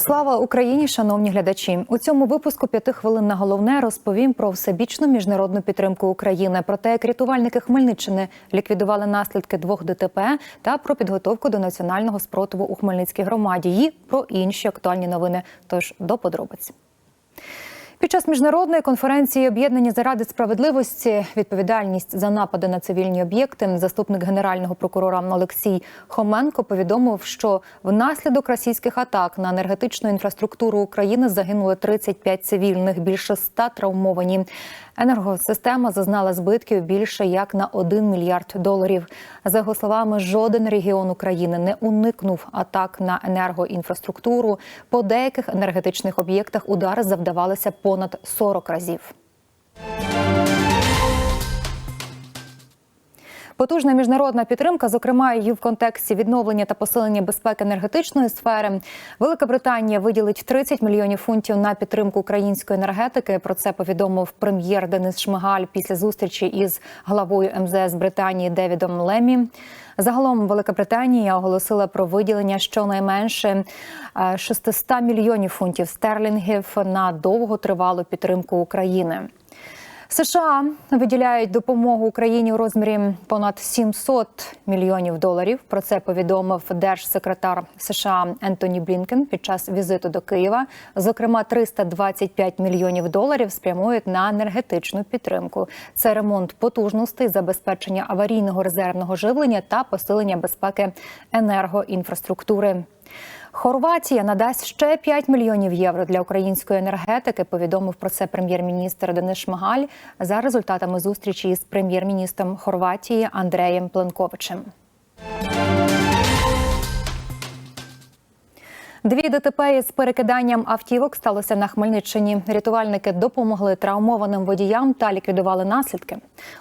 Слава Україні, шановні глядачі! У цьому випуску п'яти хвилин на головне розповім про всебічну міжнародну підтримку України, про те, як рятувальники Хмельниччини ліквідували наслідки двох ДТП та про підготовку до національного спротиву у Хмельницькій громаді і про інші актуальні новини. Тож до подробиць. Під час міжнародної конференції об'єднання заради справедливості відповідальність за напади на цивільні об'єкти заступник генерального прокурора Олексій Хоменко повідомив, що внаслідок російських атак на енергетичну інфраструктуру України загинули 35 цивільних, більше 100 травмовані. Енергосистема зазнала збитків більше як на 1 мільярд доларів. За його словами, жоден регіон України не уникнув атак на енергоінфраструктуру. По деяких енергетичних об'єктах удари завдавалися понад 40 разів. Потужна міжнародна підтримка, зокрема і в контексті відновлення та посилення безпеки енергетичної сфери. Велика Британія виділить 30 мільйонів фунтів на підтримку української енергетики. Про це повідомив прем'єр Денис Шмигаль після зустрічі із главою МЗС Британії Девідом Лемі. Загалом Велика Британія оголосила про виділення щонайменше 600 мільйонів фунтів стерлінгів на довготривалу підтримку України. США виділяють допомогу Україні у розмірі понад 700 мільйонів доларів. Про це повідомив держсекретар США Ентоні Блінкен під час візиту до Києва. Зокрема, 325 мільйонів доларів спрямують на енергетичну підтримку. Це ремонт потужностей, забезпечення аварійного резервного живлення та посилення безпеки енергоінфраструктури. Хорватія надасть ще 5 мільйонів євро для української енергетики. Повідомив про це прем'єр-міністр Денис Шмигаль за результатами зустрічі із прем'єр-міністром Хорватії Андреєм Пленковичем. Дві ДТП із перекиданням автівок сталося на Хмельниччині. Рятувальники допомогли травмованим водіям та ліквідували наслідки.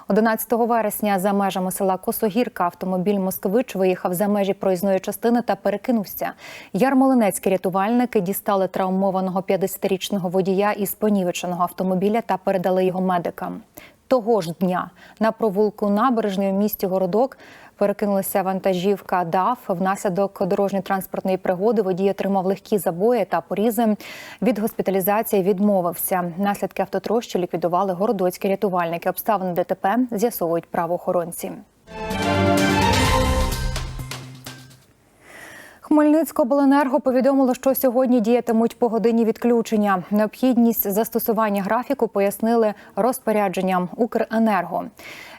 11 вересня за межами села Косогірка автомобіль Москвич виїхав за межі проїзної частини та перекинувся. Ярмолинецькі рятувальники дістали травмованого 50-річного водія із понівеченого автомобіля та передали його медикам. Того ж дня на провулку набережної в місті Городок перекинулася вантажівка ДАФ. Внаслідок дорожньо-транспортної пригоди водій отримав легкі забої та порізи. Від госпіталізації відмовився. Наслідки автотрощі ліквідували городоцькі рятувальники. Обставини ДТП з'ясовують правоохоронці. Хмельницькобленерго повідомило, що сьогодні діятимуть погодинні відключення. Необхідність застосування графіку пояснили розпорядженням Укренерго.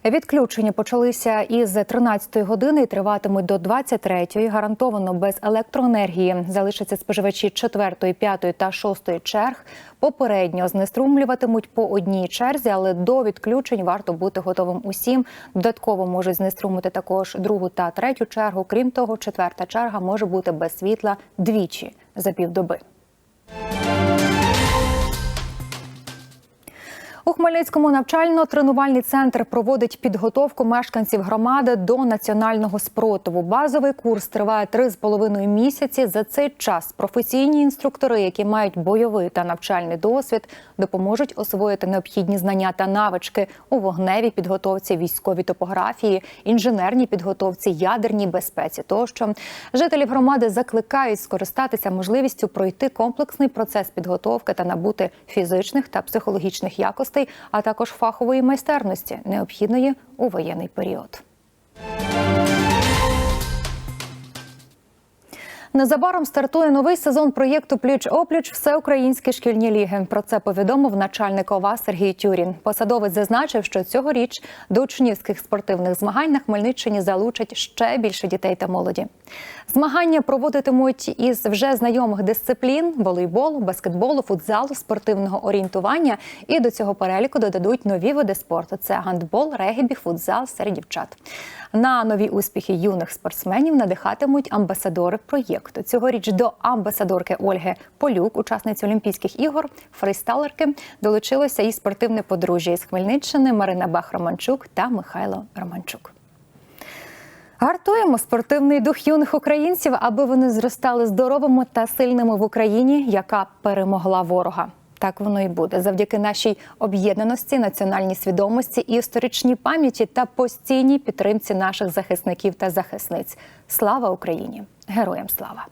Відключення почалися із 13-ї години і триватимуть до 23-ї. Гарантовано без електроенергії залишаться споживачі 4-ї, 5-ї та 6-ї черг. Попередньо знеструмлюватимуть по одній черзі, але до відключень варто бути готовим усім. Додатково можуть знеструмити також другу та третю чергу. Крім того, четверта черга може бути без світла двічі за півдоби. У Хмельницькому навчально-тренувальний центр проводить підготовку мешканців громади до національного спротиву. Базовий курс триває три з половиною місяці. За цей час професійні інструктори, які мають бойовий та навчальний досвід, допоможуть освоїти необхідні знання та навички у вогневій підготовці, військовій топографії, інженерній підготовці, ядерній безпеці. Тощо жителів громади закликають скористатися можливістю пройти комплексний процес підготовки та набути фізичних та психологічних якостей а також фахової майстерності, необхідної у воєнний період. Незабаром стартує новий сезон проєкту Пліч опліч всеукраїнські шкільні ліги. Про це повідомив начальник ОВА Сергій Тюрін. Посадовець зазначив, що цьогоріч до учнівських спортивних змагань на Хмельниччині залучать ще більше дітей та молоді. Змагання проводитимуть із вже знайомих дисциплін: волейболу, баскетболу, футзалу, спортивного орієнтування. І до цього переліку додадуть нові види спорту: це гандбол, регбі, футзал серед дівчат. На нові успіхи юних спортсменів надихатимуть амбасадори проєкту. Цьогоріч до амбасадорки Ольги Полюк, учасниці Олімпійських ігор, фристайлерки, долучилося і спортивне подружжя із Хмельниччини Марина Бах-Романчук та Михайло Романчук. Гартуємо спортивний дух юних українців, аби вони зростали здоровими та сильними в Україні, яка перемогла ворога. Так воно і буде завдяки нашій об'єднаності, національній свідомості і історичній пам'яті та постійній підтримці наших захисників та захисниць. Слава Україні! Героям слава!